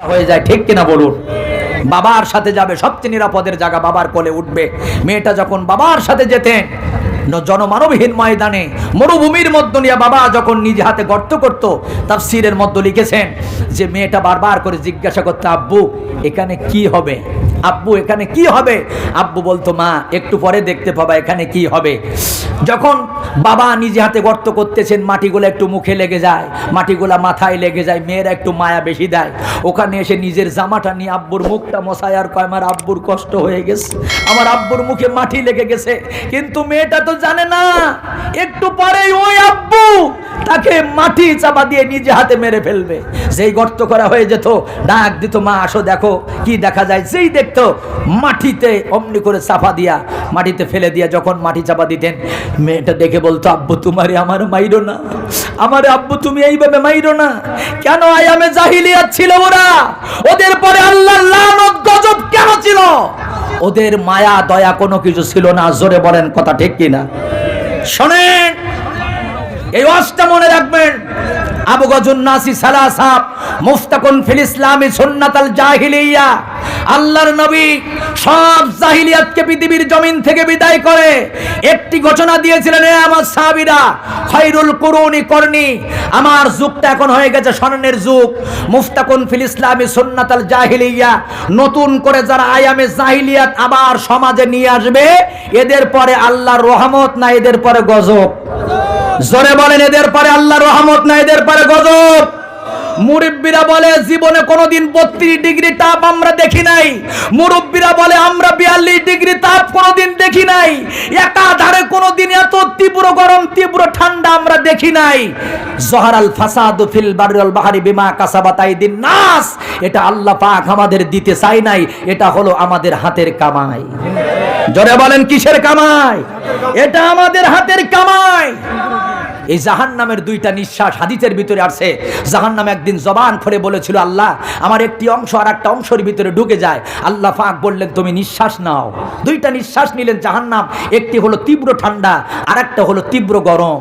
হয়ে যায়, ঠিক কিনা বলুন? বাবার সাথে যাবে, সবচেয়ে নিরাপদের জায়গা বাবার কোলে উঠবে। মেয়েটা যখন বাবার সাথে যেতেন জনমানবহীন ময়দানে, মরুভূমির মধ্য নিয়ে বাবা যখন নিজে হাতে গর্ত করত তার সিরের মধ্য লিখেছেন যে, মেয়েটা বারবার করে জিজ্ঞাসা করতে, আব্বু, এখানে কি হবে? আব্বু, এখানে কি হবে? আব্বু বলতো, মা, একটু পরে দেখতে পাবা এখানে কি হবে। যখন বাবা নিজে হাতে গর্ত করতেছেন, মাটিগুলো একটু মুখে লেগে যায়, মাটিগুলা মাথায় লেগে যায়, মেয়েরা একটু মায়া বেশি দেয়। ওখানে এসে নিজের জামাটা নিয়ে আব্বুর মুখটা মশায় আর কয়, আমার আব্বুর কষ্ট হয়ে গেছে, আমার আব্বুর মুখে মাটি লেগে গেছে। কিন্তু মেয়েটা তো জানে না, একটু পরেই ওই আব্বু তাকে মাটি চাপা দিয়ে নিজে হাতে মেরে ফেলবে। যেই গর্ত করা হয়ে যেত, ডাক দিত, মা, আসো দেখো, কি দেখা যায়? যেই দেখতো মাটিতে অমনি করে চাপা দিয়া মাটিতে ফেলে দিয়া যখন মাটি চাপা দিতেন, মেয়েটা দেখে বলতো, আব্বু, তোমারে আমার মাইরো না। আমার আব্বু, তুমি এইভাবে মাইরো না। কেন আয়ামে জাহিলিয়াত ছিল ওরা? ওদের পরে আল্লাহ গজব কেন ছিল? ওদের মায়া, দয়া কোনো কিছু ছিল না। জোরে বলেন, কথা ঠিক কিনা? শোনেন, এই ওয়াজটা মনে রাখবেন। আবু গজুন নাসি সালাসাব, মুফতাকুন ফিল ইসলামি সুন্নাতাল জাহিলিয়া। আল্লাহর নবী সব জাহিলিয়াতকে পৃথিবীর জমিন থেকে বিদায় করে একটি ঘোষণা দিয়েছিলেন আমার সাহাবীরা খৈরুল কুরুনি করনি, আমার যুগটা এখন হয়ে গেছে স্বর্ণের যুগ। মুফতাকুন ফিল ইসলামি সুন্নাতাল জাহিলিয়া, নতুন করে যারা আয়ামে জাহিলিয়াত আবার সমাজে নিয়ে আসবে, এদের পরে আল্লাহর রহমত না এদের পরে গজব। জোরে বলেন, এদের পরে আল্লাহ রহমত না, এদের পারে গজব। মুরব্বীরা বলে, জীবনে কোনোদিন বত্রিশ ডিগ্রি তাপ আমরা দেখি নাই। মুরব্বীরা বলে, আমরা বিয়াল্লিশ ডিগ্রি তাপ কোনোদিন দেখি নাই। একাধারে কোনোদিন এত তীব্র গরম, তীব্র ঠান্ডা আমরা দেখি নাই। জহারাল ফাসাদু ফিল বারুল বাহারি বিমা কাসাবাত দিন নাস। এটা আল্লাহ পাক আমাদের দিতে চাই নাই, এটা হলো আমাদের হাতের কামাই। জোরে বলেন, কিসের কামাই? এটা আমাদের হাতের কামাই। এই জাহান নামের দুইটা নিঃশ্বাস হাদিসের ভিতরে আসছে জাহান নাম একদিন জবান করে বলেছিল, আল্লাহ, আমার একটি অংশ আর একটা অংশের ভিতরে ঢুকে যায়। আল্লাহ ফাঁক বললেন, তুমি নিঃশ্বাস নাও। দুইটা নিঃশ্বাস নিলেন জাহান নাম একটি হলো তীব্র ঠান্ডা আর একটা হলো তীব্র গরম।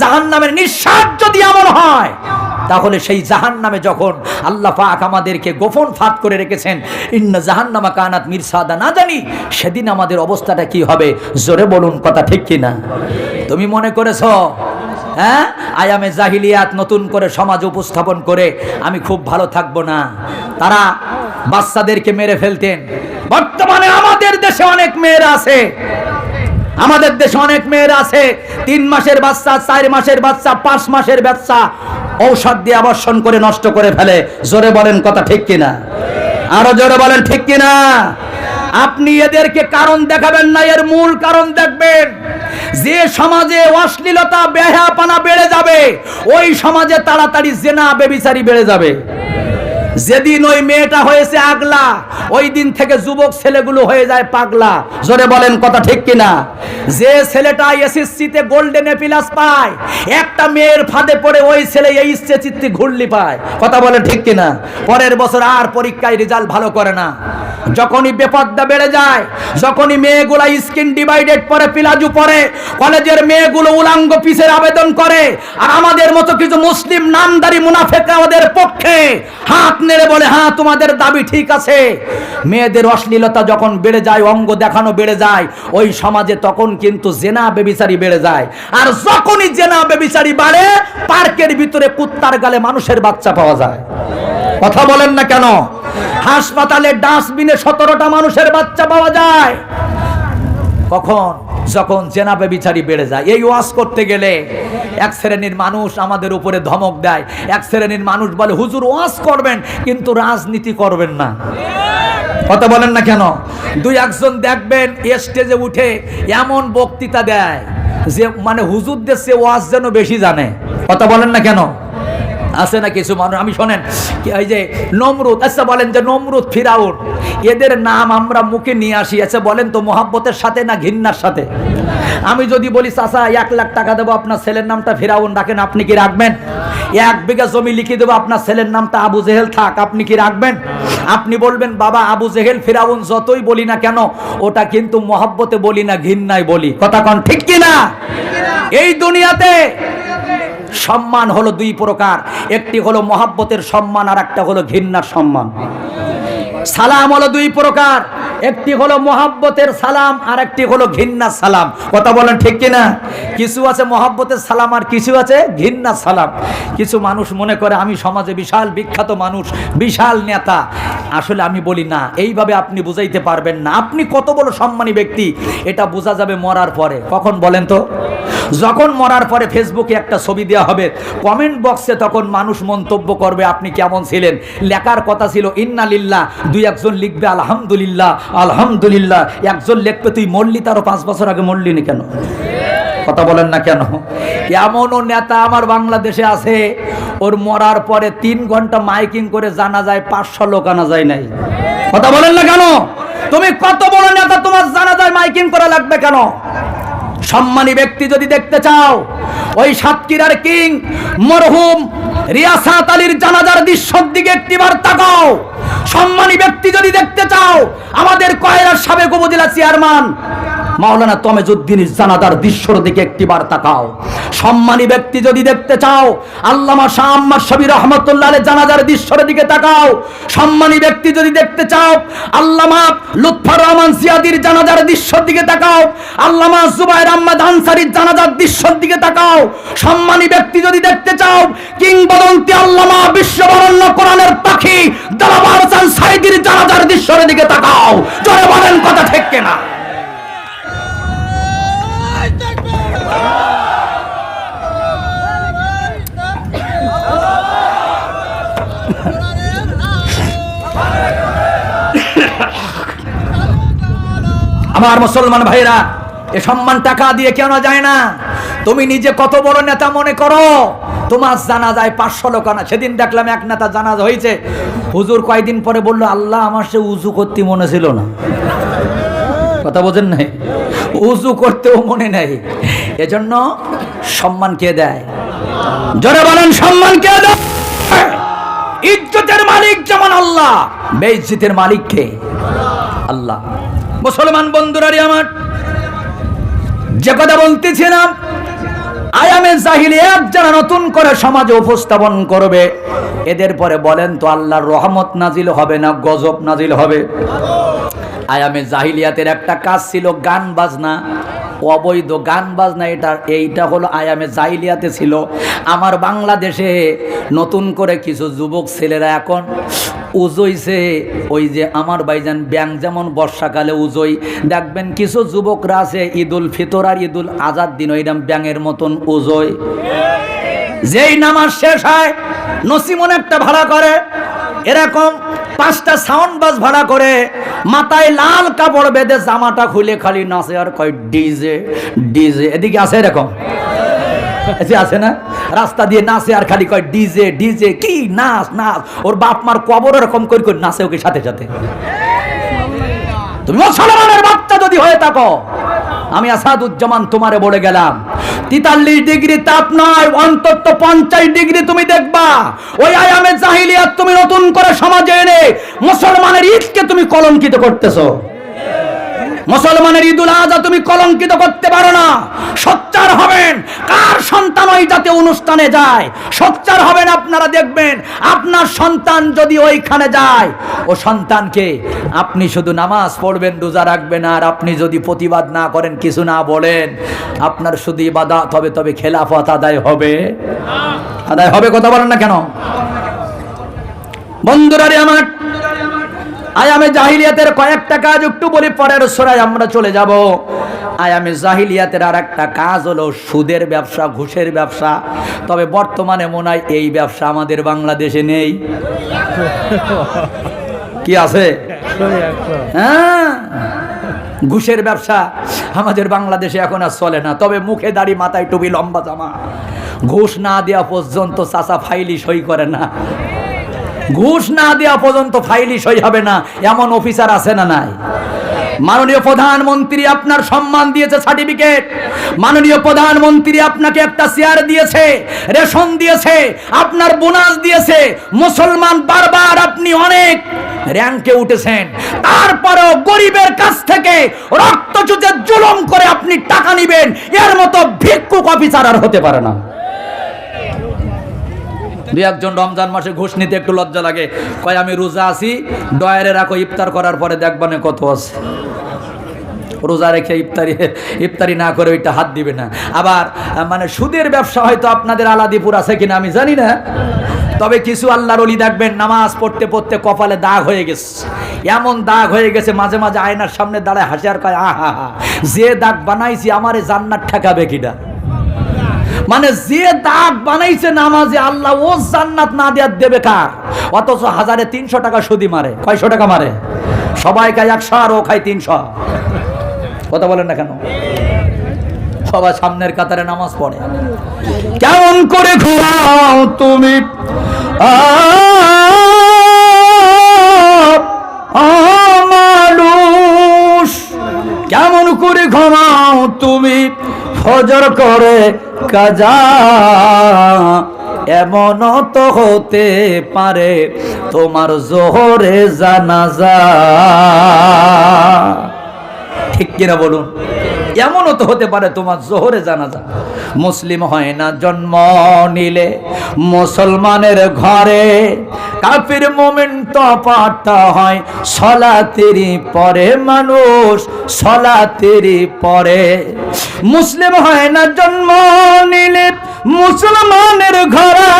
জাহান নামের নিঃশ্বাস যদি এমন হয়, তাহলে সেই জাহান নামে যখন আল্লাহ পাক আমাদেরকে গোপন ফাঁদ করে রেখেছেন, ইন্না জাহান্নামা কানাত মিরসাদা, না জানি সেদিন আমাদের অবস্থাটা কি হবে? জোরে বলুন কথা ঠিক কিনা? তুমি মনে করেছ হ্যাঁ? আয়ামে জাহিলিয়াত নতুন করে সমাজ উপস্থাপন করে আমি খুব ভালো থাকব না। তারা বাচ্চাদেরকে মেরে ফেলতেন। বর্তমানে আমাদের দেশে অনেক মেয়েরা আছে। আমাদের দেশে অনেক মেয়ের আছে, তিন মাসের বাচ্চা, চার মাসের বাচ্চা, পাঁচ মাসের বাচ্চা, ঔষধ দিয়ে আবর্ষণ করে নষ্ট করে ফেলে। জোরে বলেন কথা ঠিক কিনা? আরও জোরে বলেন ঠিক কিনা? আপনি এদেরকে কারণ দেখাবেন না, এর মূল কারণ দেখবেন। যে সমাজে অশ্লীলতা বেহাপানা বেড়ে যাবে, ওই সমাজে তাড়াতাড়ি জেনা, বেবিচারি বেড়ে যাবে। যেদিন ওই মেয়েটা হয়েছে আগলা, ওই দিন থেকে যুবক ছেলেগুলো হয়ে যায় পাগলা। জোরে বলেন কথা ঠিক কিনা? যে ছেলেটা এসএসসিতে গোল্ডেন এপিলাস পায়, একটা মেয়ের ফাঁদে পড়ে ওই ছেলে এই ইচ্ছে চিত্তি ঘুরলি পায়। কথা বলেন ঠিক কিনা? পরের বছর আর পরীক্ষায় রেজাল্ট ভালো করে না। যখনই বেপদ্দা বেড়ে যায়, যখনই মেয়েগুলা স্কিন ডিভাইডেড পরে, পিলাজু পরে, কলেজের মেয়েগুলো উলাঙ্গ পিসের আবেদন করে, আর আমাদের মতো কিছু মুসলিম নামদারি মুনাফেকরা ওদের পক্ষে হাত নেড়ে বলে হ্যাঁ তোমাদের দাবি ঠিক আছে। মেয়েদের অশ্লীলতা যখন বেড়ে যায়, অঙ্গ দেখানো বেড়ে যায়, ওই সমাজে তখন কিন্তু জেনা বেবিচারি বেড়ে যায়। আর যখনই জেনা বেবিচারি বাড়ে, পার্কের ভিতরে কুত্তার গালে মানুষের বাচ্চা পাওয়া যায়। কথা বলেন না কেন? হাসপাতালে ডাস্টবিনে সতেরোটা মানুষের বাচ্চা পাওয়া যায়। কখন? যখন জেনাবে বিচারি বেড়ে যায়। এই ওয়াজ করতে গেলে এক শ্রেণির মানুষ আমাদের উপরে ধমক দেয়। এক শ্রেণির মানুষ বলে, হুজুর, ওয়াজ করবেন। কিন্তু রাজনীতি করবেন না। কথা বলেন না কেন? দুই একজন দেখবেন স্টেজে উঠে এমন বক্তৃতা দেয় যে মানে হুজুরদের সে ওয়াজ যেন বেশি জানে। কথা বলেন না কেন? আছে না কিছু মানুষ আমি শোনেন। এই যে নমরুদ আচ্ছা বলেন যে নমরুদ ফিরাউন, এদের নাম আমরা মুখে নিয়ে আসি। আচ্ছা বলেন তো, মোহাব্বতের সাথে না ঘৃণার সাথে? আমি যদি বলি, চাচা, এক লাখ টাকা দেবো, আপনার ছেলের নামটা ফিরাউন রাখেন, আপনি কি রাখবেন? এক বিঘা জমি লিখে দেবো, আপনার ছেলের নামটা আবু জেহেল থাক, আপনি কি রাখবেন? আপনি বলবেন, বাবা, আবু জেহেল ফিরাউন যতই বলি না কেন, ওটা কিন্তু মহাব্বতে বলি না, ঘৃণায় বলি। কথা কন, ঠিক কি না এই দুনিয়াতে সম্মান হলো দুই প্রকার। একটি হলো মহাব্বতের সম্মান আর একটা হলো ঘৃণার সম্মান। সালাম হলো দুই প্রকার। একটি হলো মহাব্বতের সালাম আর একটি হলো ঘৃণার সালাম। কথা বলেন ঠিক কিনা? কিছু আছে মহাব্বতের সালাম আর কিছু আছে ঘৃণার সালাম। কিছু মানুষ মনে করে, আমি সমাজে বিশাল বিখ্যাত মানুষ, বিশাল নেতা। আসলে আমি বলি, না, এইভাবে আপনি বুঝাইতে পারবেন না। আপনি কত বড় সম্মানী ব্যক্তি, এটা বোঝা যাবে মরার পরে। কখন বলেন তো? যখন মরার পরে ফেসবুকে একটা ছবি দেওয়া হবে, কমেন্ট বক্সে তখন মানুষ মন্তব্য করবে, আপনি কেমন ছিলেন? লেখার কথা ছিল ইন্নালিল্লাহ দুই একজন লিখবে, আলহামদুলিল্লাহ। আলহামদুলিল্লাহ, একজন লিখবে, তুই মরলি, তারও পাঁচ বছর আগে মরলি নি কেন? কথা বলেন না কেন? এমনও নেতা আমার বাংলাদেশে আছে, ওর মরার পরে তিন ঘণ্টা মাইকিং করে জানা যায় পাঁচশো লোক আনা যায় নাই। কথা বলেন না কেন? তুমি কত বড় নেতা, তোমার জানা যায় মাইকিং করা লাগবে কেন? সম্মানী ব্যক্তি যদি দেখতে চাও, ওই সাতক্ষীরার কিং মরহুম রিয়াসাত আলীর জানাজার দৃশ্যর দিকে একটিবার তাকাও। সম্মানী ব্যক্তি যদি দেখতে চাও, আমাদের কয়লার সাবেক উপজেলা চেয়ারম্যান মাওলানা তমেজুদ্দিনের জানাদার দৃশ্যর দিকে একটিবার তাকাও। সম্মানী ব্যক্তি যদি দেখতে চাও, আল্লামা শাহ আম্মা শবি রহমতুল্লাহ জানাজার দৃশ্যর দিকে তাকাও। সম্মানী ব্যক্তি যদি দেখতে চাও, আল্লামা লুৎফর রহমান সিয়াদির জানাজার দৃশ্যর দিকে তাকাও। আল্লামা জুবাইর আহমদ আনসারির জানাজার দৃশ্যর দিকে তাকাও। সম্মানী ব্যক্তি যদি দেখতে চাও, কিংবদন্তি আল্লামা বিশ্ববরণ্য কোরআনের হাসান সাইদির জানাজার দৃশ্যর দিকে তাকাও জয় বলেন কথা ঠিক কেনা? আমার মুসলমান ভাইরা, এ সম্মান টাকা দিয়ে কেন যায় না? তুমি নিজে কত বড় নেতা মনে করো? তোমার জানা যায় পাঁচশো লোক আনা। সেদিন দেখলাম এক নেতা জানা হয়েছে। হুজুর কয়দিন পরে বলল, আল্লাহ আমার সে উজু করতে মনে ছিল না। কথা বোঝেন নাই? উজু করতেও মনে নেই। এজন্য সম্মান কে দেয়? জোরে বলেন, সম্মান কে দেয়? ইজ্জতের মালিক যেমন আল্লাহ, বেইজ্জতের মালিক কে? আল্লাহ। মুসলমান বন্ধুরারি আমার, যে কথা বলতেছিলাম আয়ামে জাহিলিয়াত যারা নতুন করে সমাজে উপস্থাপন করবে। এদের পরে বলেন তো, আল্লাহর রহমত নাজিল হবে না, গজব নাজিল হবে? আয়ামে জাহিলিয়াতের একটা কাজ ছিল গান বাজনা। অবৈধ গান বাজনা এটা, এইটা হলো আয়ামে জাহিলিয়াতে ছিল। আমার বাংলাদেশে নতুন করে কিছু যুবক ছেলেরা এখন উজইছে। ওই যে আমার ভাইজান, ব্যাং যেমন বর্ষাকালে উজই। দেখবেন কিছু যুবকরা আছে, ঈদুল ফিতর আর ঈদুল আজাদ দিন ওইরকম ব্যাঙের মতন উজই। যেই নামাজ শেষ হয়, নসিমন একটা ভাড়া করে। এরকম পাঁচটা সাউন্ড বাস ভাড়া করে। মাথায় লাল কাপড় বেঁধে জামাটা খুলে খালি নাচে আর কয়, ডিজে ডিজে। এদিকে আছে এরকম। এসে আছে না? রাস্তা দিয়ে নাচে আর খালি কয়, ডিজে ডিজে, কি নাচ নাচ? ওর বাপ মার কবর এরকম করে করে নাচে ওকে সাথে সাথে। তুমি মুসলমানের বাচ্চা যদি হয়ে থাকো, আমি আসাদুজ্জামান তোমারে বলে গেলাম, তিতাল্লিশ ডিগ্রি তাপ নয়, অন্তত পঞ্চাশ ডিগ্রি তুমি দেখবা। ওই আয়ামে জাহিলিয়াত তুমি নতুন করে সমাজে এনে মুসলমানের ঈদকে তুমি কলঙ্কিত করতেছো। মুসলমানের ঈদুল আজহা তুমি কলঙ্কিত করতে পারো না। সোচ্চার হবেন। কার সন্তান ওই জাতে অনুষ্ঠানে যায়? সোচ্চার হবেন আপনারা দেখবেন, আপনার সন্তান যদি ওইখানে যায়, ও সন্তানকে আপনি শুধু নামাজ পড়বেন, রোজা রাখবেন, আর আপনি যদি প্রতিবাদ না করেন, কিছু না বলেন, আপনার শুধু ইবাদাত হবে, তবে খেলাফত আদায় হবে। আদায় হবে, কথা বলেন না কেন? বন্ধুরা রে আমার আয়ামে জাহিলিয়াতের কয়েকটা কাজ একটু বলি, পরের সোরায় আমরা চলে যাব। আয়ামে জাহিলিয়াতের আর একটা কাজ হলো সুদের ব্যবসা, ঘুষের ব্যবসা। তবে বর্তমানে মনে হয় এই ব্যবসা আমাদের বাংলাদেশে নেই। কি আছে? হ্যাঁ ঘুষের ব্যবসা আমাদের বাংলাদেশে এখন আর চলে না। তবে মুখে দাড়ি, মাথায় টুপি, লম্বা জামা। ঘুষ না দেওয়া পর্যন্ত চাচা ফাইলি সই করে না। ঘুষ না দেওয়া পর্যন্ত ফাইলি সই হবে না, এমন অফিসার আছে না নাই? মাননীয় প্রধানমন্ত্রী আপনার সম্মান দিয়েছে সার্টিফিকেট। মাননীয় প্রধানমন্ত্রী আপনাকে একটা চেয়ার দিয়েছে, রেশন দিয়েছে, আপনার বোনাস দিয়েছে। মুসলমান বারবার আপনি অনেক র্যাঙ্কে উঠেছেন। তারপরেও গরিবের কাছ থেকে রক্ত চুচে জুলুম করে আপনি টাকা নিবেন, এর মতো ভিক্ষুক অফিসার আর হতে পারে না। দুই একজন রমজান মাসে ঘুষ নিতে একটু লজ্জা লাগে। কয়, আমি রোজা আছি ডয়ারে রাখো, ইফতার করার পরে দেখবানে কত আছে। রোজা রেখে ইফতারি ইফতারি না করে ওইটা হাত দিবে না। আবার মানে সুদের ব্যবসা হয়তো আপনাদের আলাদিপুর আছে কিনা আমি জানি না। তবে কিছু আল্লাহর অলি দেখবেন, নামাজ পড়তে পড়তে কপালে দাগ হয়ে গেছে। এমন দাগ হয়ে গেছে, মাঝে মাঝে আয়নার সামনে দাঁড়ায় হাসি আর কয়, আহা হা যে দাগ বানাইছি, আমারে জান্নাত ঠেকাবে কিনা? মানে যে দাগ বানাইছে নামাজে, আল্লাহ ও জান্নাত না দেওয়ার দেবে কার? অথচ হাজারে তিনশো টাকা সুদি মারে, কয়শো টাকা মারে? সবাই খায় একশো আর ও খায় তিনশো। কথা বলেন না কেন? সবাই সামনের কাতারে নামাজ পড়ে। কেমন করে ঘুরাও তুমি? কেমন করে ঘুমাও তুমি? ফজর করে কাজা এমন তো হতে পারে তোমার জোহরে জানাজা। ঠিক কিনা বলুন? এমনও তো হতে পারে তোমার জোহরে জানাজা। মুসলিম হয় না, জন্ম নিলে মুসলমানের ঘরে। কাফির মোমেন্ট তো পাঠা হয় সলাতেরই পরে মানুষ সলাতেরই পরে। মুসলিম হয় না, জন্ম নিলে মুসলমানের ঘরে।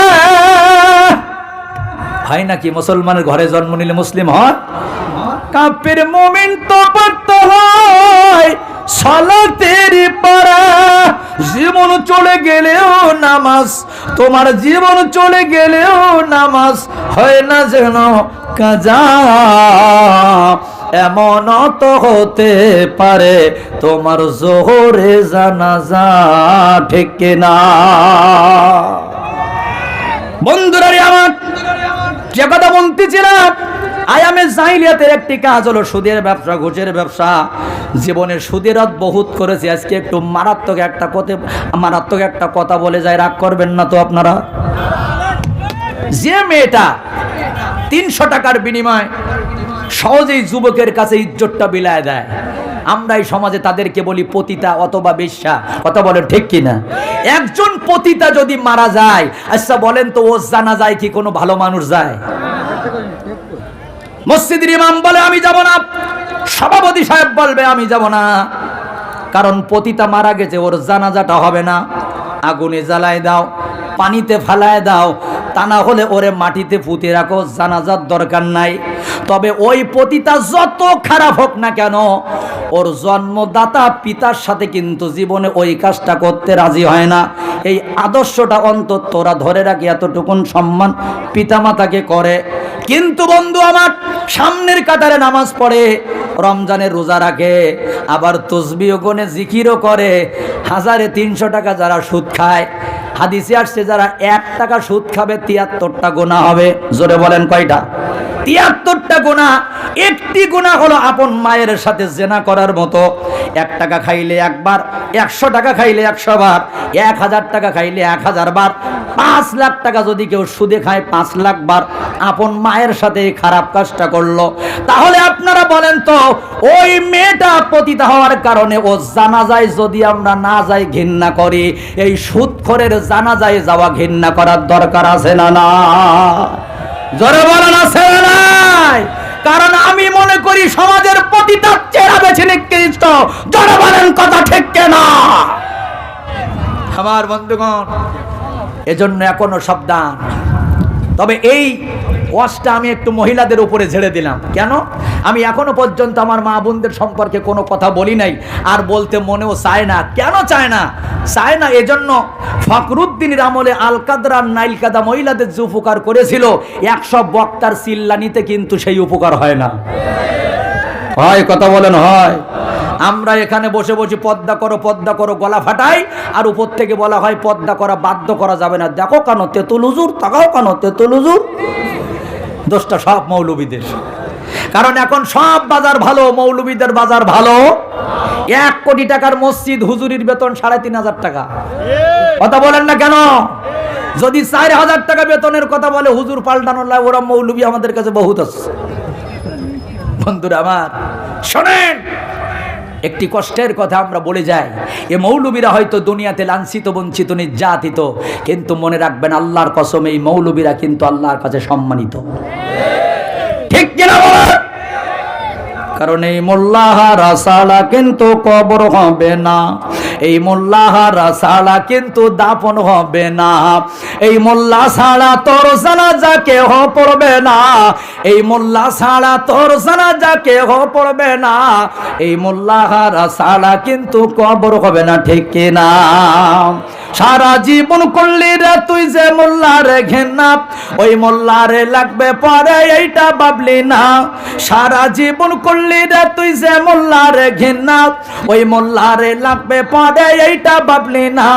হয় নাকি মুসলমানের ঘরে জন্ম নিলে মুসলিম হয়? কাপের মোমেন্ট তো পড়তে হয় সালাতের পারা জীবন চলে গেলেও নামাজ, তোমার জীবন চলে গেলেও নামাজ হয় না যেন কাজা। এমন তো হতে পারে তোমার জোহরে জানাজা ঠিক না। বন্ধুরা আমার, যে কথা বলতেছিলাম আয়ামে জাহিলিয়াতের একটি কাজ হলো সুদের ব্যবসা, ঘুষের ব্যবসা। জীবনে সুদের হাত বহুত করেছে, আজকে একটু মারাত্মক একটা কথা মারাত্মক একটা কথা বলে যায়, রাগ করবেন না তো আপনারা। যে মেয়েটা তিনশো টাকার বিনিময় সহজেই যুবকের কাছে ইজ্জতটা বিলায় দেয়। আমরা এই সমাজে তাদেরকে বলি পতিতা অথবা বেশ্যা। কথা বলেন ঠিক কিনা? একজন পতিতা যদি মারা যায় আচ্ছা বলেন তো ও জানা যায় কি কোনো ভালো মানুষ যায়? মসজিদের ইমাম বলে, আমি যাব না। সভাপতি সাহেব বলবে, আমি যাব না। কারণ পতিতা মারা গেছে, ওর জানাজাটা হবে না। আগুনে জ্বালায় দাও, পানিতে ফালায় দাও, তা না হলে ওরে মাটিতে পুঁতে রাখো, জানাজার দরকার নাই। তবে ওই পতিতা যত খারাপ হোক না কেন, ওর জন্মদাতা পিতার সাথে কিন্তু জীবনে ওই কাজটা করতে রাজি হয় না। এই আদর্শটা অন্তত তোরা ধরে রাখি, এতটুকুন সম্মান পিতামাতাকে করে। কিন্তু বন্ধু আমার সামনের কাতারে নামাজ পড়ে, রমজানের রোজা রাখে, আবার তসবিও গনে জিকিরও করে। হাজারে তিনশো টাকা যারা সুদ খায়, হাদিসে আসছে যারা এক টাকা সুদ খাবে, তিয়াত্তরটা গোনা হবে। জোরে বলেন কয়টা? তিয়াত্তরটা গোনা একটি গোনা হলো আপন মায়ের সাথে জেনা করার মতো। এক টাকা খাইলে একবার, একশো টাকা খাইলে একশো বার, এক হাজার টাকা খাইলে এক হাজার বার, পাঁচ লাখ টাকা যদি কেউ সুদে খায়, পাঁচ লাখ বার আপন মায়ের সাথে খারাপ কাজটা করল। তাহলে আপনারা বলেন তো, ওই মেয়েটা পতিতা হওয়ার কারণে ও জানা যায় যদি আমরা না যাই ঘৃণা করি, এই সুদখরের জানা যায় যাওয়া ঘৃণা করার দরকার আছে না না? জোরে বলেন, আছে নাই? কারণ আমি মনে করি সমাজের পতিতার চেহারা বেছে নিকৃষ্ট। জোরে বলেন, কথা ঠিক কেনা? আমার বন্ধুগণ, এজন্য এখনও সাবধান। তবে এই ওয়াজটা আমি একটু মহিলাদের উপরে ঝেড়ে দিলাম। কেন? আমি এখনও পর্যন্ত আমার মা বোনদের সম্পর্কে কোনো কথা বলি নাই। আর বলতে মনেও চায় না। কেন চায় না? চায় না এজন্য ফখরুদ্দিনের আমলে আলকাদরা নাইলকাদা মহিলাদের যে উপকার করেছিল, একশো বক্তার চিল্লানিতে কিন্তু সেই উপকার হয় না। হয়, কথা বলেন, হয়। আমরা এখানে বসে বসে পদ্মা করো পদ্মা করো, গলা ফাটাই, আর উপর থেকে বলা হয় পদ্মা করা বাধ্য করা যাবে না। দেখো কেন, তেতুল হুজুর, তাকাও কেন, তেতুল হুজুর। দোষটা সব মৌলবীদের। কারণ এখন সব বাজার ভালো, মৌলবীদের বাজার ভালো। এক কোটি টাকার মসজিদ হুজুরির বেতন সাড়ে তিন হাজার টাকা। কথা বলেন না কেন? যদি চার হাজার টাকা বেতনের কথা বলে হুজুর পাল্টানো লাগে ওরা মৌলবী আমাদের কাছে বহুত আছে। বন্ধুরা আমার, শোনেন! একটি কষ্টের কথা আমরা বলে যাই। এ মৌলবীরা হয়তো দুনিয়াতে লাঞ্ছিত, বঞ্চিত, নির্যাতিত, কিন্তু মনে রাখবেন আল্লাহর কসম এই মৌলবীরা কিন্তু আল্লাহর কাছে সম্মানিত। ঠিক কিনা কারণ এই মোল্লাহারা সালা কিন্তু কবর হবে না। এই মোল্লাহারা সালা কিন্তু দাপন হবে না। এই মোল্লা সালা তোর সালা যাকে হ পড়বে না। এই মোল্লা সালা তোর সালা যাকে হ পড়বে না। এই মোল্লাহারা সালা কিন্তু কবর হবে না, ঠিক কিনা সারা জীবন করলি রে তুই যে মোল্লারে ঘেনা ওই মোল্লারে লাগবে পরে এইটা ভাবলি না। সারা জীবন করলি রে তুই যে মোল্লারে ঘেনা ওই মোল্লারে লাগবে পরে এইটা ভাবলি না,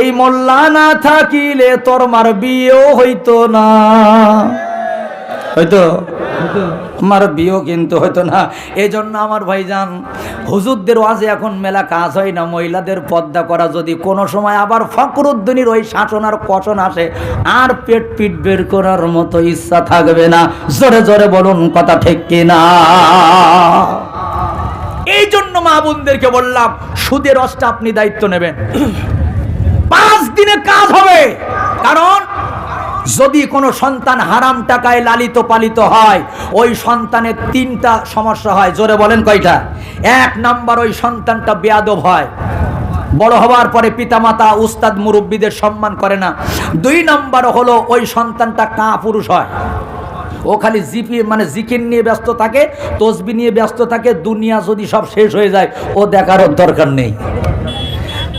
এই মোল্লা না থাকিলে তোর মার বিয়েও হইতো না। হয়তো আমার বিয়েও কিন্তু হয়তো না। এই জন্য আমার ভাইজান, হুজুরদের ওয়াজে এখন মেলা কাজ হয় না, মহিলাদের পর্দা করা যদি কোনো সময় আবার ফকরুদ্দিনের ওই শাসন আর কষণ আসে, আর পেট পিট বের করার মতো ইচ্ছা থাকবে না। জোরে জোরে বলুন কথা ঠিক কিনা? জন্য মা বোনদেরকে বললাম, সুদের রসটা আপনি দায়িত্ব নেবেন। পাঁচ দিনে কাজ হবে। কারণ, যদি কোনো সন্তান হারাম টাকায় লালিত পালিত হয়, ওই সন্তানের তিনটা সমস্যা হয়। জোরে বলেন কয়টা? এক নাম্বার, ওই সন্তানটা বেয়াদব হয়। বড় হওয়ার পরে পিতামাতা, উস্তাদ, মুরব্বীদের সম্মান করে না। দুই নাম্বার হলো, ওই সন্তানটা কা পুরুষ হয়। ও খালি জিপি মানে জিকির নিয়ে ব্যস্ত থাকে, তসবি নিয়ে ব্যস্ত থাকে, দুনিয়া যদি সব শেষ হয়ে যায়, ও দেখার দরকার নেই।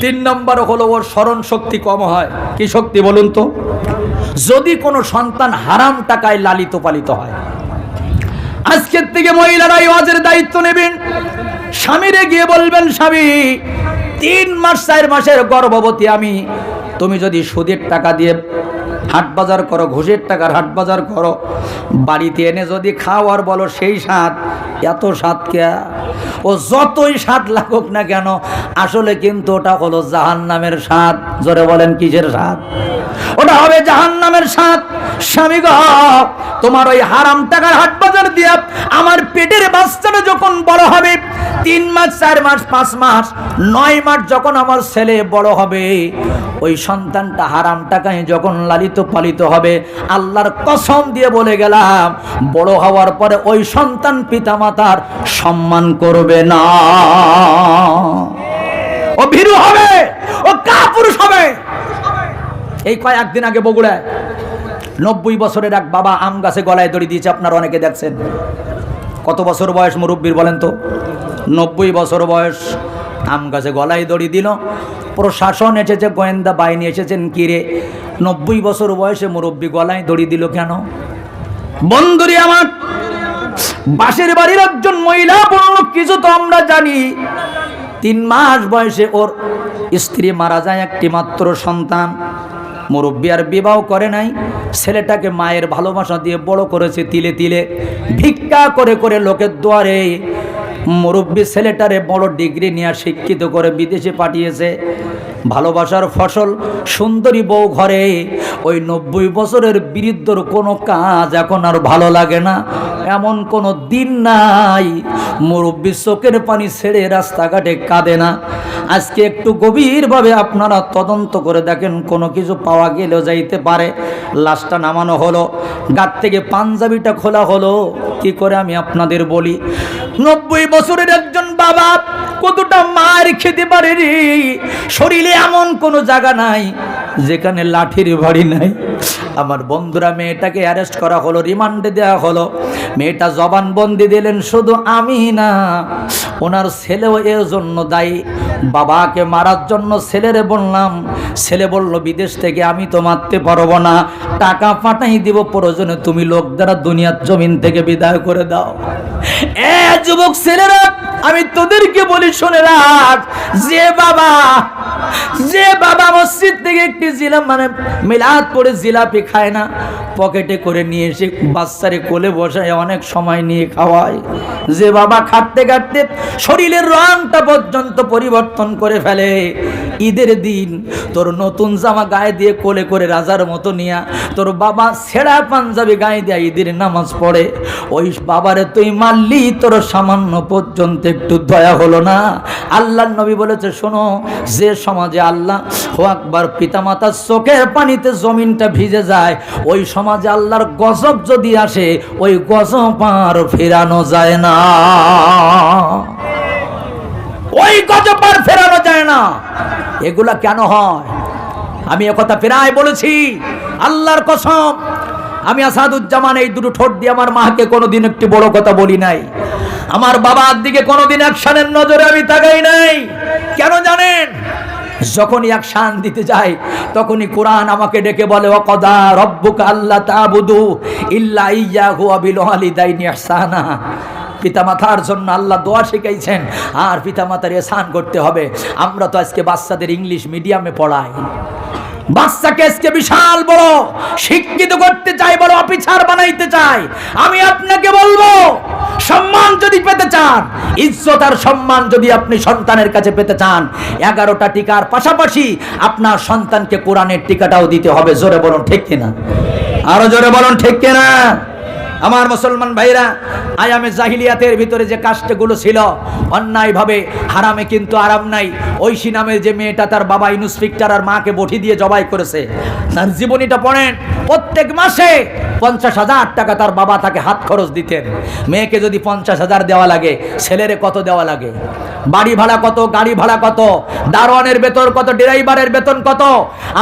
তিন নম্বর হলো ওর স্মরণ শক্তি কম হয়। কি শক্তি বলুন তো? যদি কোনো সন্তান হারাম টাকায় লালিত পালিত হয়। আজকের থেকে মহিলারা ওয়াজের দায়িত্ব নেবেন। স্বামীরে গিয়ে বলবেন, স্বামী, তিন মাস, চার মাসের গর্ভবতী আমি। তুমি যদি সুদের টাকা দিয়ে হাট বাজার করো, ঘুষের টাকার হাট বাজার করো। বাড়িতে এনে যদি খাও আর বলো সেই স্বাদ, এত স্বাদ কে? ও যতই স্বাদ লাগুক না কেন, আসলে কিন্তু ওটা হলো জাহান নামের স্বাদ। জোরে বলেন, কিসের স্বাদ? ওটা হবে জাহান নামের স্বাদ। স্বামী তোমার ওই হারাম টাকার হাট বাজার দিয়া আমার পেটের বাচ্চাটা যখন বড় হবে, তিন মাস, চার মাস, পাঁচ মাস, নয় মাস যখন আমার ছেলে বড় হবে, ওই সন্তানটা হারাম টাকায় যখন লালিত পালিত হবে। আল্লাহর কসম দিয়ে বলে গেলাম, বড় হওয়ার পরে ওই সন্তান পিতামাতার সম্মান করবে না। ও ভীরু হবে, ও কাপুরুষ হবে। এই কয়েকদিন আগে বগুড়ায়, নব্বই বছরের এক বাবা আম গাছে গলায় দড়ি দিয়েছে, আপনারা অনেকে দেখছেন। কত বছর বয়স মুরব্বীর বলেন তো? নব্বই বছর বয়স। আম গাছে গলায় দড়ি দিল। প্রশাসন এসেছে, গোয়েন্দা বাহিনী এসেছেন কিরে নব্বই বছর বয়সে মুরব্বী গলায় দড়ি দিল কেন? বন্ধুরি আমার, বাসের বাড়ির একজন মহিলা বলল, কিছু তো আমরা জানি। তিন মাস বয়সে ওর স্ত্রী মারা যায় একটি মাত্র সন্তান। মুরব্বী আর বিবাহ করে নাই। ছেলেটাকে মায়ের ভালোবাসা দিয়ে বড় করেছে তিলে তিলে। ভিক্ষা করে করে লোকের দুয়ারে মুরব্বী ছেলেটারে বড় ডিগ্রি নিয়ে শিক্ষিত করে বিদেশে পাঠিয়েছে। ভালোবাসার ফসল, সুন্দরী বউ ঘরে। ওই নব্বই বছরের বিরুদ্ধর কোনো কাজ এখন আর ভালো লাগে না। এমন কোনো দিন নাই। মুরব্বী চোখের পানি ছেড়ে রাস্তাঘাটে কাঁদে না। আজকে একটু গভীরভাবে আপনারা তদন্ত করে দেখেন, কোনো কিছু পাওয়া গেলেও যাইতে পারে। লাশটা নামানো হলো। গাত থেকে পাঞ্জাবিটা খোলা হলো। কি করে আমি আপনাদের বলি? নব্বই বছরের একজন বাবা কতটা মার খেতে পারে রে শরীরে এমন কোনো জায়গা নাই যেখানে লাঠির বাড়ি নাই। আমার বন্ধুরা, মেয়েটাকে অ্যারেস্ট করা হলো রিমান্ডে দেওয়া হলো। মেয়েটা জবানবন্দি দিলেন, শুধু আমি না, ওনার ছেলেও এর জন্য দায়ী। বাবাকে মারার জন্য ছেলেরে বললাম, ছেলে বলল, বিদেশ থেকে আমি তো মারতে পারব না, টাকা পাঠাই দিব প্রয়োজনে তুমি লোক দ্বারা দুনিয়ার জমিন থেকে বিদায় করে দাও। এ যুবক ছেলেরা, আমি তোদেরকে বলি, শুনে রাখ যে বাবা যে বাবা মসজিদ থেকে একটি জিলা মানে মিলাদ পরে জিলাপি খায় না, পকেটে করে নিয়ে এসে বাচ্চারে কোলে বসায়, অনেক সময় নিয়ে খাওয়ায়। যে বাবা খাটতে খাটতে শরীরের রংটা পর্যন্ত পরিবর্তন করে ফেলে। ঈদের দিন তোর নতুন জামা গায়ে দিয়ে কোলে করে রাজার মতো নিয়া তোর বাবা ছেঁড়া পাঞ্জাবি গায়ে দিয়ে ঈদের নামাজ পড়ে। ওই বাবারে তুই মারলি, তোর সামান্য পর্যন্ত একটু দয়া হলো না। আল্লাহ নবী বলেছে, শোনো, যে সমাজে আল্লাহ হো আকবার পিতামাতার চোখের পানিতে জমিনটা ভিজে যায়, ওই সমাজে আল্লাহর গজব যদি আসে, ওই গজব আর ফেরানো যায় না। ওই গজব আর ফেরানো যায় না। এগুলা কেন হয়? আমি একথা প্রায় বলেছি, আল্লাহর কসম, আমি আসাদুজ্জামান এই দুটো ঠোঁট দিয়ে আমার মাকে কোনোদিন একটি বড় কথা বলি নাই। আমার বাবার দিকে কোনোদিন অ্যাকশনের নজরে আমি তাকাই নাই। কেন জানেন? যখনই শান দিতে যাই, তখনই কোরআন আমাকে ডেকে বলে অকদা রব্বুকা আল্লাহ তাবুদু ইল্লা ইয়াহু আবিল ওয়ালিদাইনি ইহসানা। পিতামাতার জন্য আল্লাহ দোয়া শিখাইছেন, আর পিতামাতার এসান করতে হবে। আমরা তো আজকে বাচ্চাদের ইংলিশ মিডিয়ামে পড়াই। বাচ্চাকে আজকে বিশাল বড়, শিক্ষিত করতে চাই, বড় অফিসার বানাইতে চাই। আমি আপনাকে বলব, সম্মান যদি পেতে চান, ইজ্জত আর সম্মান যদি আপনি সন্তানের কাছে পেতে চান, এগারোটা টিকার পাশাপাশি আপনার সন্তানকে কোরআনের টিকাটাও দিতে হবে। জোরে বলুন, ঠিক কিনা? আরও জোরে বলুন, ঠিক কিনা? আমার মুসলমান ভাইরা, আয়ামে জাহিলিয়াতের ভিতরে যে কাজটাগুলো ছিল, অন্যায়ভাবে হারামে কিন্তু আরাম নাই। ঐশী নামের যে মেয়েটা তার বাবা ইনস্পেক্টর আর মাকে বঠি দিয়ে জবাই করেছে। তার জীবনীটা পড়েন, প্রত্যেক মাসে পঞ্চাশ হাজার টাকা তার বাবা তাকে হাত খরচ দিতেন। মেয়েকে যদি পঞ্চাশ হাজার দেওয়া লাগে, ছেলেরে কত দেওয়া লাগে? বাড়ি ভাড়া কত, গাড়ি ভাড়া কত, দারোয়ানের বেতন কত, ড্রাইভারের বেতন কত,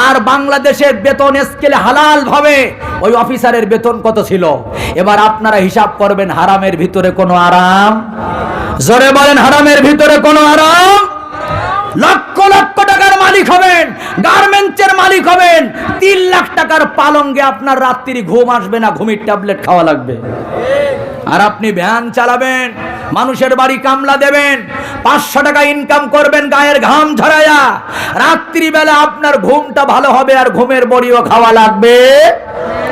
আর বাংলাদেশের বেতন স্কেলে হালাল ভাবে ওই অফিসারের বেতন কত ছিল? এবার আপনারা হিসাব করবেন, হারামের ভিতরে কোনো আরাম? জোরে বলেন, হারামের ভিতরে কোনো আরাম? লক্ষ লক্ষ টাকার মালিক হবেন, গার্মেন্টসের মালিক হবেন, তিন লাখ টাকার পালঙ্গে আপনার রাত্রি ঘুম আসবে না, ঘুমির ট্যাবলেট খাওয়া লাগবে। আর আপনি ভ্যান চালাবেন মানুষের বাড়ি কামলা দেবেন, পাঁচশো টাকা ইনকাম করবেন গায়ের ঘাম ঝরাইয়া রাত্রিবেলা আপনার ঘুমটা ভালো হবে আর ঘুমের বড়িও খাওয়া লাগবে?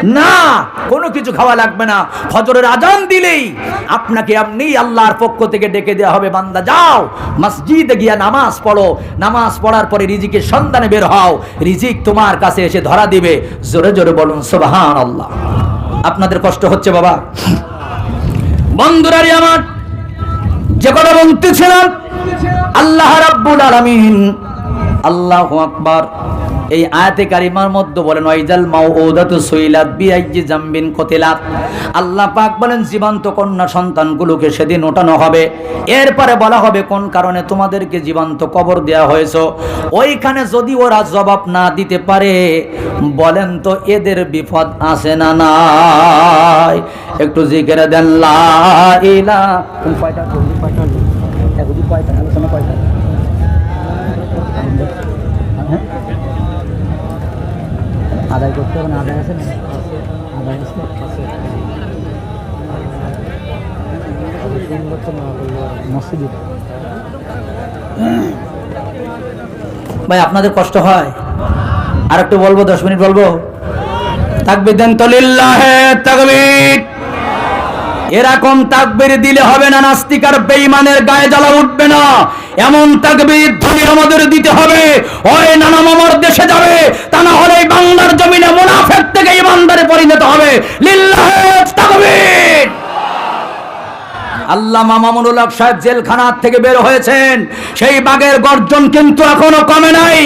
না, কোনো কিছু খাওয়া লাগবে না। ফজরের আজান দিলেই আপনাকে আপনি আল্লাহর পক্ষ থেকে ডেকে দেওয়া হবে, বান্দা যাও, মসজিদে গিয়া নামাজ পড়ো। নামাজ পড়ার পরে রিজিকের সন্ধানে বের হও। রিজিক তোমার কাছে এসে ধরা দিবে। জোরে জোরে বলুন সুবহান আল্লাহ আপনাদের কষ্ট হচ্ছে বাবা? বন্ধুরারি আমার যে কথা বলতেছিলাম আল্লাহ রাব্বুল আলামিন আল্লাহু আকবার। এই আয়াতে কারিমার মধ্যে বলেন, ওয়াইজাল মাউউদাতু সুইলাত বিআইজি জামবিন কতিলাত। আল্লাহ পাক বলেন, জীবন্ত কন্যা সন্তানগুলোকে সেদিন ওঠানো হবে। এরপরে বলা হবে, কোন কারণে তোমাদেরকে জীবন্ত কবর দেয়া হয়েছে? ওইখানে যদি ওরা জবাব না দিতে পারে, বলেন তো এদের বিপদ আসে না নাই? একটু জিজ্ঞেরা দেন, লা ইলা কয়টা? কয়টা? আদায় করতে হবে আদায় আছে না আদায় আছে। মসজিদে। ভাই, আপনাদের কষ্ট হয়? আর একটু বলব, দশ মিনিট বলব? তাকবির এরকম তাকবির দিলে হবে না, নাস্তিক আর বেঈমানের গায়ে জ্বালা উঠবে না। এমন তাকবির ধ্বনি আমাদের দিতে হবে। হয় নানা মামার দেশে যাবে, তা না হলে বাংলার জমিনে মুনাফেক থেকে ইমানদারে পরিণত হবে। আল্লাহ মামামুনুল হক সাহেব জেলখানার থেকে বের হয়েছেন। সেই বাগের গর্জন কিন্তু এখনও কমে নাই।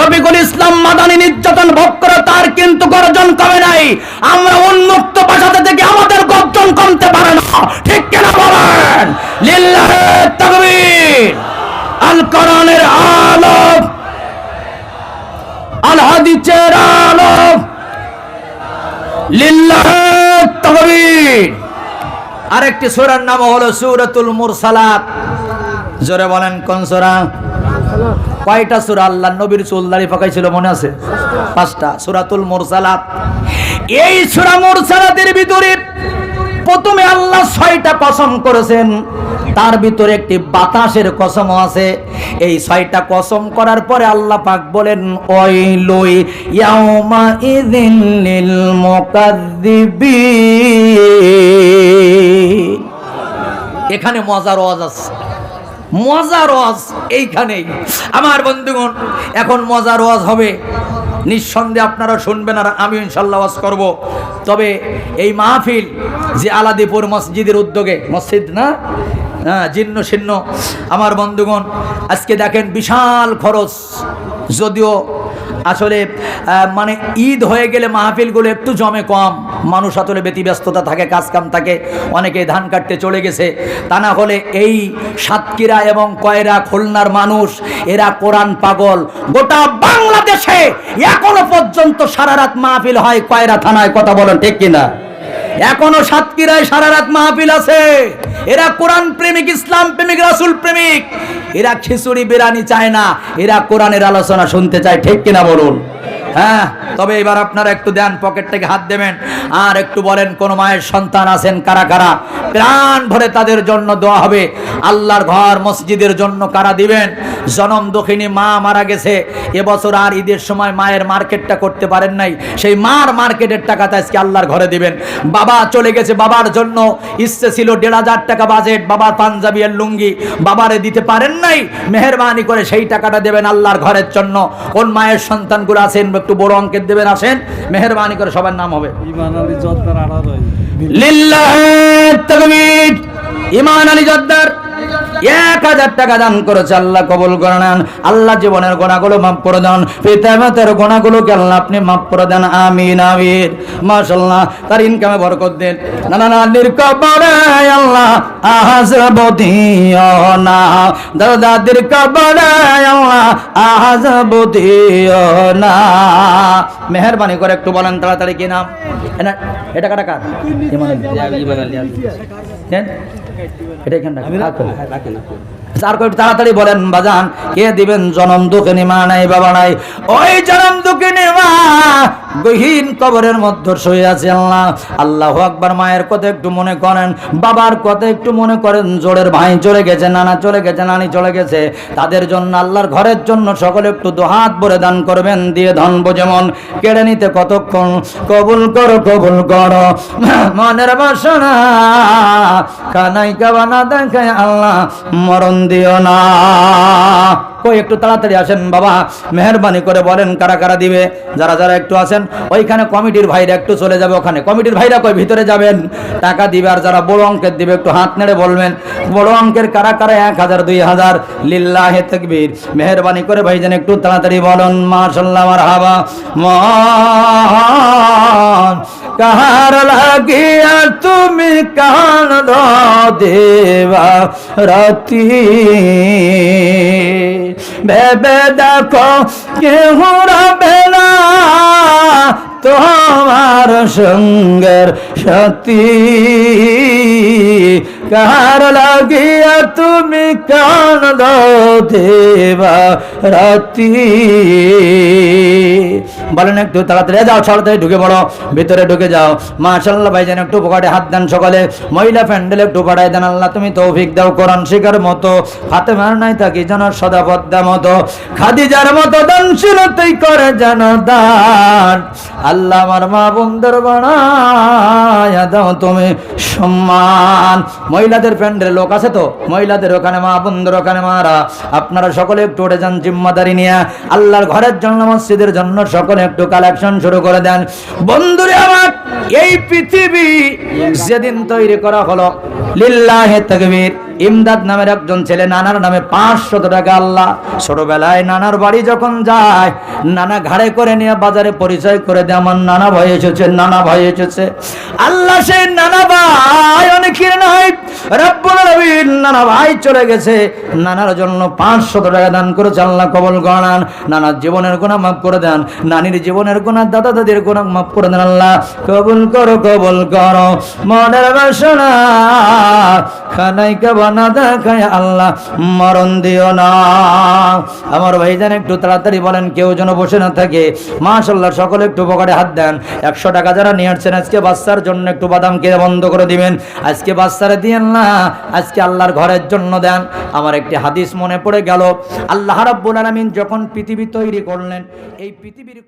রবিকুল ইসলাম মাদানী নির্যাতন ভোগ করে তার কিন্তু গর্জন কমে নাই। আমরা উন্মুক্ত বাসাতে থেকে আমাদের গর্জন কমতে পারে না। ঠিক কেনা বলেন? লিল্লাহে তাকবীর। আল কোরআনের আলো আল হাদিসের আলো লিল্লাহে তাকবীর আরেকটি সূরার নাম হলো সূরাতুল মুরসালাত। জোরে বলেন, কোন সূরা? কয়টা সূরা? আল্লাহ নবীর চুল চুলদারি পাকাইছিল, মনে আছে? পাঁচটা। সূরাতুল মুরসালাত। এই সূরা মুরসালাতের ভিতরে প্রথমে আল্লাহ ছয়টা কসম করেছেন। তার ভিতরে একটি বাতাসের কসম আছে। এই ছয়টা কসম করার পরে আল্লাহ পাক বলেন ওই লই ইয়াউমা ইদিন লিল মুকাদ্দিবিন এখানে মজার ওয়াজ আছে। মজার ওয়াজ এইখানেই। আমার বন্ধুগণ, এখন মজার ওয়াজ হবে। নিঃসন্দেহে আপনারা শুনবেন আর আমি ইনশাল্লাহ ওয়াজ করব। তবে এই মাহফিল যে আলাদিপুর মসজিদের উদ্যোগে, মসজিদ না? হ্যাঁ জীর্ণ শীর্ণ। আমার বন্ধুগণ, আজকে দেখেন বিশাল খরচ। যদিও আসলে মানে ঈদ হয়ে গেলে মাহফিলগুলো একটু জমে কম। মানুষ আসলে ব্যতিব্যস্ততা থাকে, কাজকাম থাকে অনেকে ধান কাটতে চলে গেছে। তা না হলে এই সাতক্ষীরা এবং কয়রা খুলনার মানুষ, এরা কোরআন পাগল। গোটা বাংলাদেশে এখনও পর্যন্ত সারা রাত মাহফিল হয় কয়রা থানায়, কথা বলেন ঠিক কিনা? এখনও সাতক্ষীরায় সারা রাত মাহফিল আছে। এরা কোরআন প্রেমিক, ইসলাম প্রেমিক, রাসুল প্রেমিক। এরা খিচুড়ি বিরানি চায় না। এরা কোরআনের আলোচনা শুনতে চায়, ঠিক কিনা বলুন? হ্যাঁ তবে এবার আপনারা একটু দেন, পকেট থেকে হাত দেবেন। আর একটু বলেন, কোন মায়ের সন্তান আছেন কারা কারা? প্রাণ ভরে তাদের জন্য দেওয়া হবে। আল্লাহর ঘর মসজিদের জন্য কারা দিবেন? জনম দক্ষিণী মা মারা গেছে। এবছর আর ঈদের সময় মায়ের মার্কেটটা করতে পারেন নাই। সেই মার মার্কেটের টাকাটা আজকে আল্লাহর ঘরে দিবেন। বাবা চলে গেছে বাবার জন্য। ইচ্ছে ছিল দেড় হাজার টাকা বাজেট বাবার পাঞ্জাবি আর লুঙ্গি। বাবারে দিতে পারেন নাই। মেহরবানি করে সেই টাকাটা দেবেন আল্লাহর ঘরের জন্য। কোন মায়ের সন্তানগুলো আছেন একটু বড় অঙ্কের দেবেন আসেন। মেহরবানি করে সবার নাম হবে। ইমান আলী জর্দার। এক হাজার টাকা দান করেছে আল্লাহ কবুল করে নেন। আল্লাহ জীবনের গোনাগুলো মাফ করে দেন। পিতা মাতার গোনাগুলোকে আল্লাহ আপনি মাফ করে দেন। আমিন আমিন। মাশাল্লাহ তার ইনকামে বরকত দেন। না না না নির্কবরে আল্লাহ আহাজব দিও না। দাদা দাদির কবরে আল্লাহ আহাজব দিও না। মেহরবানি করে একটু বলেন তাড়াতাড়ি কি নাম? এটা এটা কাটা কার? এটা এখানে রাখো। আর তাড়াতাড়ি বলেন, বাজান, কে দিবেন জনম দুঃখিনী মা নাই, বাবা নাই ওই জনম দুঃখিনী মা গহীন কবরের মধ্যে শুয়ে আছে আল্লাহ। আল্লাহ আকবার মায়ের কথা একটু মনে করেন, বাবার কথা একটু মনে করেন, জোরের ভাই চলে গেছে, নানা চলে গেছে, নানি চলে গেছে। তাদের জন্য আল্লাহর ঘরের জন্য সকলে একটু দোহাত ভরে দান করবেন, দিয়ে ধনব যেমন কেড়ে নিতে কতক্ষণ? কবুল করো কবুল করো। মনের বাসনা কানাই কাবানা দেখায় আল্লাহ, মরণ দিও না। একটু তাড়াতাড়ি আসেন বাবা। মেহরবানি করে বলেন, কারা কারা দিবে? যারা যারা একটু আসেন, ওইখানে কমিটির ভাইরা একটু চলে যাবে ওখানে। কমিটির ভাইরা কই? ভিতরে যাবেন। টাকা দিবে আর যারা বড় অঙ্কের দিবে, একটু হাত নেড়ে বলবেন। বড় অঙ্কের কারা কারা? এক হাজার, দুই হাজার। লিল্লাহে তকবীর। মেহরবানি করে ভাইজান, একটু তাড়াতাড়ি বলুন মাশাল্লাহ আমার হাবা কাহার লাগিয়া তুমি কান দেবা? রাতি ভেবে দেখো কেহ রবে না তোমার সঙ্গের সাথী। কার লাগিয়া তুমি কান দেবা রাতি বলেন একটু তাড়াতাড়ি যাও তাড়াতাড়ি ঢুকে পড়ো, ভিতরে ঢুকে যাও। মাশাল্লাহ ভাইজান একটু পকেটে হাত দেন সকালে। মহিলা প্যান্ডেল একটু পাঠাই দেন আল্লাহ, তুমি তৌফিক দাও, কোরআন শিকার মতো। হাতে মার নাই থাকি যেন সদা পদ্মা মতো। খাদিজার মতো দানশীলতাই করে যেন দান। আল্লাহ আমার মা বন্ধুর বানায়া দাও তুমি সম্মান। মহিলাদের প্যান্ডেল লোক আছে তো? মহিলাদের ওখানে মা বন্ধুর ওখানে মারা। আপনারা সকলে একটু উঠে যান জিম্মাদারি নিয়ে। আল্লাহর ঘরের জন্য, মসজিদের জন্য সকলে একটু কালেকশন শুরু করে দেন। বন্ধুরে আমার, এই পৃথিবী যেদিন তৈরি করা হলো, লিল্লাহে তাকবীর। ইমদাদ নামের একজন ছেলে, নানার নামে পাঁচশত টাকা আল্লাহ। ছোটবেলায় নানার বাড়ি যখন যায়, নানা ঘাড়ে করে নিয়ে বাজারে পরিচয় করে দেয়, আমার নানা ভাই এসেছে, নানা ভাই এসেছে। আল্লাহ সেই নানা ভাই আলামিন, নানা ভাই চলে গেছে। নানার জন্য পাঁচশত টাকা দান করেছে আল্লাহ, কবল গণান নানার জীবনের গুণা মাফ করে দেন, নানির জীবনের গুণা দাদা দাদির গুণা মাফ করে দেন আল্লাহ। কবুল করো কবুল করো। মনের বাসনা খানাই কাবানা দেখায় আল্লাহ, মরণ দিও না। আমার ভাইজান একটু তাড়াতাড়ি বলেন, কেউ যেন বসে না থাকে। মাশাল্লাহ সকলে একটু হাত দেন। একশো টাকা যারা নিয়ে আসছেন, আজকে বাচ্চার জন্য একটু বাদাম খেয়ে বন্ধ করে দিবেন। আজকে বাচ্চারা দিয়েন না আজকে আল্লাহর ঘরের জন্য দেন। আমার একটি হাদিস মনে পড়ে গেল, আল্লাহ রাব্বুল আলামিন যখন পৃথিবী তৈরি করলেন, এই পৃথিবীর